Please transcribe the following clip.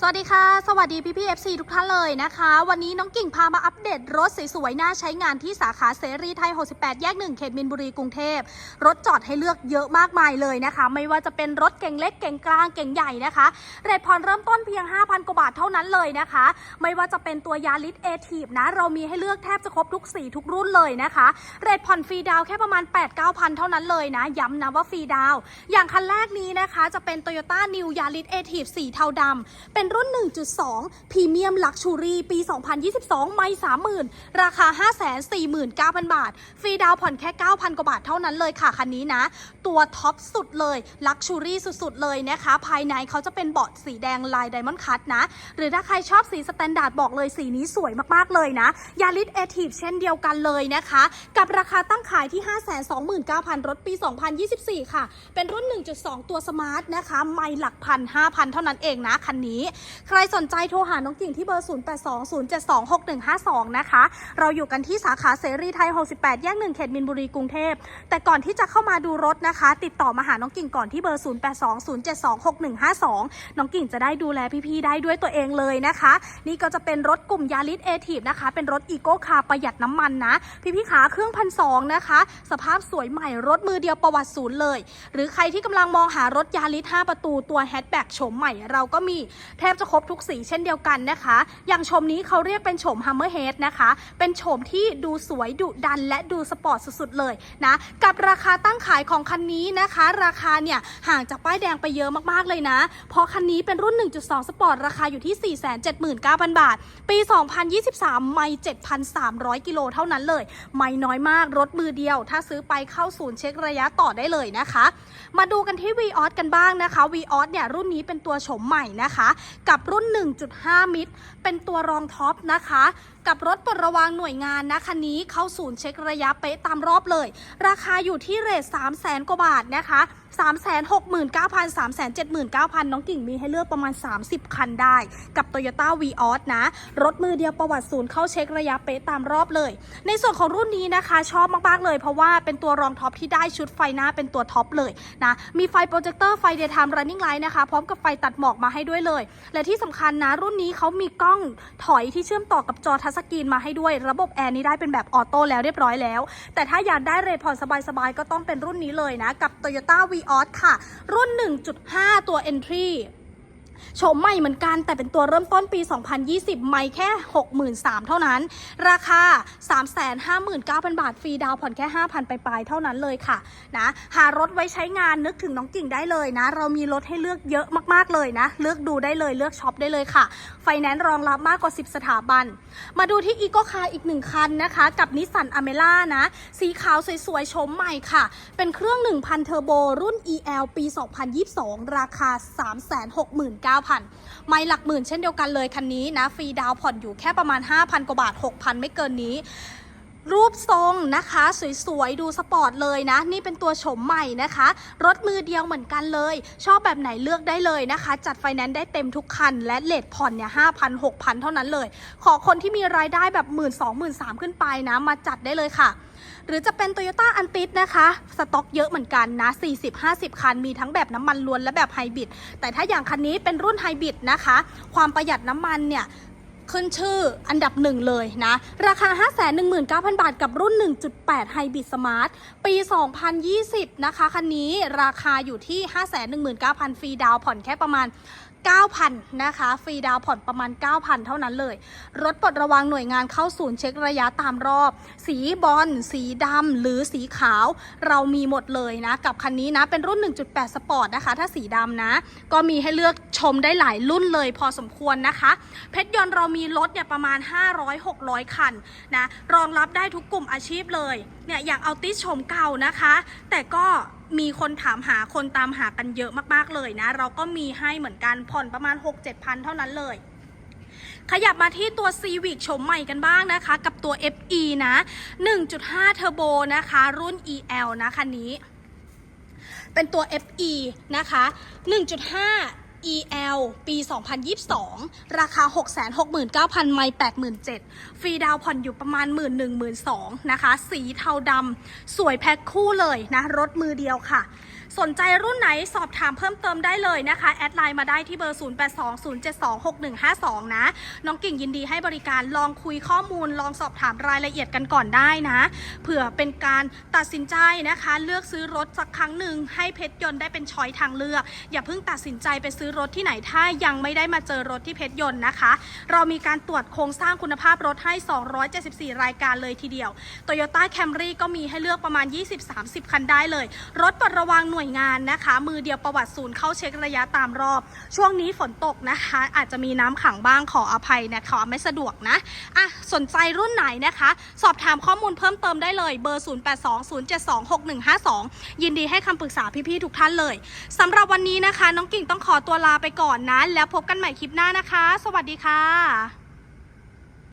สวัสดีค่ะ สวัสดีพี่พี่ FC ทุกท่านเลยนะคะ วันนี้น้องกิ่งพามาอัปเดตรถสวยๆน่าใช้งานที่สาขาเสรีไทย 68 แยก 1 เขตมินบุรีกรุงเทพ รถจอดให้เลือกเยอะมากมายเลยนะคะ ไม่ว่าจะเป็นรถเก่งเล็กเก่งกลางเก่งใหญ่นะคะ เรทผ่อนเริ่มต้นเพียง 5,000 กว่าบาทเท่านั้นเลยนะคะ ไม่ว่าจะเป็นตัวยาริสเอทีฟนะ เรามีให้เลือกแทบจะครบทุกสีทุกรุ่นเลยนะคะ เรทผ่อนฟรีดาวแค่ประมาณ 8-9,000 เท่านั้นเลยนะ ย้ำนะว่าฟรีดาว อย่างคันแรกนี้นะคะ จะเป็น Toyota New Yaris a t i v สีเทาดำเป็นรุ่น 1.2 พรีเมียมลักชูรี่ปี 2022 ไม่30,000 ราคา 549,000 บาท ฟรีดาวผ่อนแค่ 9,000 กว่าบาทเท่านั้นเลยค่ะ คันนี้นะ ตัวท็อปสุดเลยลักชูรี่สุดๆ เลยนะคะ ภายในเขาจะเป็นเบาะสีแดงลายไดมอนด์คัตนะ หรือถ้าใครชอบสีสแตนดาร์ดบอกเลยสีนี้สวยมากๆเลยนะยาริสเอทีฟเช่นเดียวกันเลยนะคะ กับราคาตั้งขายที่ 529,000 รถปี 2024 ค่ะ เป็นรุ่น 1.2 ตัวสมาร์ทนะคะ ไม่หลักพัน5,000เท่านั้นเองนะ คันนี้ใครสนใจโทรหาน้องกิ่งที่เบอร์ 0820726152 นะคะ เราอยู่กันที่สาขาเสรีไทย 68 แยก1เขตมินบุรีกรุงเทพ แต่ก่อนที่จะเข้ามาดูรถนะคะ ติดต่อมาหาน้องกิ่งก่อนที่เบอร์ 0820726152 น้องกิ่งจะได้ดูแลพี่ๆได้ด้วยตัวเองเลยนะคะ นี่ก็จะเป็นรถกลุ่มยาริสเอทีฟนะคะ เป็นรถอีโก้คาร์ประหยัดน้ำมันนะ พี่ๆขาเครื่องพันสองนะคะ สภาพสวยใหม่รถมือเดียวประวัติศูนย์เลย หรือใครที่กำลังมองหารถยาริส5ประตูตัวแฮชแบ็กโฉมใหม่เราก็มีแทบจะครบทุกสีเช่นเดียวกันนะคะ อย่างโฉมนี้เขาเรียกเป็นโฉม Hammer Head นะคะ เป็นโฉมที่ดูสวยดุดันและดูสปอร์ตสุดๆเลยนะ กับราคาตั้งขายของคันนี้นะคะ ราคาเนี่ยห่างจากป้ายแดงไปเยอะมากๆเลยนะ เพราะคันนี้เป็นรุ่น 1.2 สปอร์ตราคาอยู่ที่ 479,000 บาท ปี 2023 ไม่ 7,300 กิโลเท่านั้นเลย ไม่น้อยมาก รถมือเดียว ถ้าซื้อไปเข้าศูนย์เช็คระยะต่อได้เลยนะคะ มาดูกันที่ v ีออสกันบ้างนะคะ v ีออสเนี่ยรุ่นนี้เป็นตัวโฉมใหม่นะคะกับรุ่น 1.5 มิตร เป็นตัวรองท็อปนะคะ กับรถปลดระวางหน่วยงานนะคันนี้เข้าศูนย์เช็คระยะเป๊ะตามรอบเลย ราคาอยู่ที่เรท3 0 0แสนกว่าบาทนะคะ369,000 379,000 น้องกิ่งมีให้เลือกประมาณ 30 คันได้ กับ Toyota v ีออสนะ รถมือเดียวประวัติศูนย์เข้าเช็คระยะเป๊ะตามรอบเลย ในส่วนของรุ่นนี้นะคะชอบมาก ๆ เลย เพราะว่าเป็นตัวรองท็อปที่ได้ชุดไฟหน้าเป็นตัวท็อปเลยนะ มีไฟโปรเจคเตอร์ไฟ Daytime Running Light นะคะ พร้อมกับไฟตัดหมอกมาให้ด้วยเลย และที่สำคัญนะ รุ่นนี้เขามีกล้องถอยที่เชื่อมต่อกับจอทัชสกรีนมาให้ด้วย ระบบแอร์นี้ได้เป็นแบบออโต้แล้วเรียบร้อยแล้ว แต่ถ้าอยากได้เรทผ่อนสบายๆ ก็ต้องเป็นรุ่นนี้เลยนะ กับ Toyota v ีออสค่ะ รุ่น 1.5 ตัว Entry โฉมใหม่เหมือนกันแต่เป็นตัวเริ่มต้นปี 2020 ไม่แค่ 63,000 เท่านั้น ราคา 359,000 บาท ฟรีดาวผ่อนแค่ 5,000 ไปปลายเท่านั้นเลยค่ะนะหารถไว้ใช้งานนึกถึงน้องกิ่งได้เลยนะ เรามีรถให้เลือกเยอะมากๆเลยนะ เลือกดูได้เลยเลือกช็อปได้เลยค่ะ ไฟแนนซ์รองรับมากกว่า 10 สถาบัน มาดูที่อีโกคาอีกหนึ่งคันนะคะ กับนิสสันอเมล่านะ สีขาวสวยๆโฉมใหม่ค่ะ เป็นเครื่อง 1,000 เทอร์โบรุ่น EL ปี 2022 ราคา9,000 ไม่หลักหมื่นเช่นเดียวกันเลยคันนี้นะฟรีดาวผ่อนอยู่แค่ประมาณ 5,000 กว่าบาท 6,000 ไม่เกินนี้ รูปทรงนะคะ สวยๆ ดูสปอร์ตเลยนะ นี่เป็นตัวโฉมใหม่นะคะ รถมือเดียวเหมือนกันเลย ชอบแบบไหนเลือกได้เลยนะคะ จัดไฟแนนซ์ได้เต็มทุกคัน และเลทผ่อนเนี่ยห้าพันหกพันเท่านั้นเลย ขอคนที่มีรายได้แบบหมื่นสองหมื่นสามขึ้นไปนะ มาจัดได้เลยค่ะ หรือจะเป็น Toyota a n t i s นะคะ สต็อกเยอะเหมือนกันนะ 40-50 คัน มีทั้งแบบน้ำมันล้วนและแบบไฮบริด แต่ถ้าอย่างคันนี้เป็นรุ่นไฮบริดนะคะ ความประหยัดน้ำมันเนี่ย ขึ้นชื่ออันดับหนึ่งเลยนะ ราคา 519,000 บาทกับรุ่น 1.8 Hybrid Smart ปี 2020 นะคะ คันนี้ราคาอยู่ที่ 519,000 ฟรีดาวน์ผ่อนแค่ประมาณ 9,000 นะคะ ฟรีดาวผ่อนประมาณ 9,000 เท่านั้นเลย รถปลดระวังหน่วยงานเข้าศูนย์เช็คระยะตามรอบ สีบอลสีดำหรือสีขาว เรามีหมดเลยนะ กับคันนี้นะ เป็นรุ่น 1.8 สปอร์ตนะคะ ถ้าสีดำนะ ก็มีให้เลือกชมได้หลายรุ่นเลยพอสมควรนะคะ เพชรยนต์เรามีรถเนี่ยประมาณ 500-600 คันนะ รองรับได้ทุกกลุ่มอาชีพเลย เนี่ยอย่างเอาติชมเก่านะคะ แต่ก็ มีคนถามหาคนตามหากันเยอะมากๆเลยนะ เราก็มีให้เหมือนกันผ่อนประมาณ 6-7พันเท่านั้นเลยขยับมาที่ตัว Civic ชมใหม่กันบ้างนะคะ กับตัว FE นะ 1.5 เทอร์โบนะคะ รุ่น EL นะคันนี้ เป็นตัว FE นะคะ 1.5 EL ปี 2022 ราคา 669,000 ไม่87,000 ฟรีดาวผ่อนอยู่ประมาณ 1 1 2 0 0 0นะคะ สีเทาดำสวยแพ็คคู่เลยนะ รถมือเดียวค่ะ สนใจรุ่นไหนสอบถามเพิ่มเติมได้เลยนะคะ แอดไลน์มาได้ที่เบอร์ 0820726152 นะ น้องกิ่งยินดีให้บริการลองคุยข้อมูล ลองสอบถามรายละเอียดกันก่อนได้นะ เผื่อเป็นการตัดสินใจนะคะ เลือกซื้อรถสักครั้งหนึ่งให้เพชรยนต์ได้เป็นช้อยทางเลือก อย่าเพิ่งตัดสินใจไปซื้อรถที่ไหนถ้ายังไม่ได้มาเจอรถที่เพชรยนต์นะคะ เรามีการตรวจโครงสร้างคุณภาพรถให้ 274 รายการเลยทีเดียว Toyota Camry ก็มีให้เลือกประมาณ 20-30 คันได้เลย รถปลดระวังหน่วยงานนะคะ มือเดียวประวัติศูนย์เข้าเช็คระยะตามรอบ ช่วงนี้ฝนตกนะคะ อาจจะมีน้ำขังบ้างขออภัยนะคะไม่สะดวกนะอะสนใจรุ่นไหนนะคะ สอบถามข้อมูลเพิ่มเติมได้เลยเบอร์ 0820726152 ยินดีให้คำปรึกษาพี่ๆทุกท่านเลยสำหรับวันนี้นะคะ น้องกิ่งต้องขอตัวลาไปก่อนนะ แล้วพบกันใหม่คลิปหน้านะคะ สวัสดีค่ะ